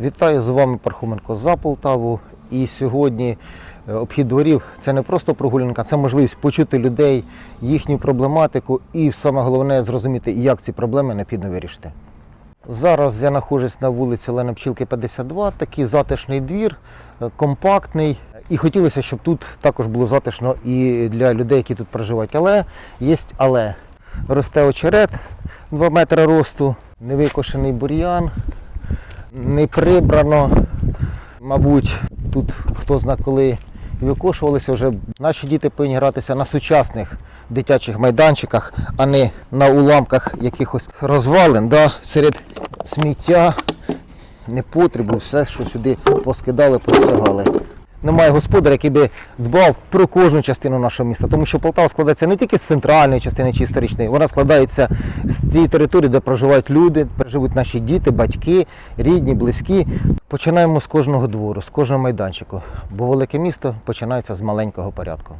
Вітаю з вами Пархоменко за Полтаву. І сьогодні е, обхід дворів це не просто прогулянка, це можливість почути людей, їхню проблематику і саме головне зрозуміти, як ці проблеми необхідно вирішити. Зараз я знаходжусь на вулиці Олени Пчілки 52, такий затишний двір, е, компактний. І хотілося, щоб тут також було затишно і для людей, які тут проживають. Але є але. Росте очерет 2 метри росту, невикошений бур'ян, не прибрано. Мабуть, тут хто зна коли викошувалися вже. Наші діти повинні гратися на сучасних дитячих майданчиках, а не на уламках якихось розвалин, да, серед сміття, непотребу, все, що сюди поскидали, посягали. Немає господаря, який би дбав про кожну частину нашого міста, тому що Полтава складається не тільки з центральної частини чи історичної, вона складається з тієї території, де проживають люди, проживуть наші діти, батьки, рідні, близькі. Починаємо з кожного двору, з кожного майданчику, бо велике місто починається з маленького порядку.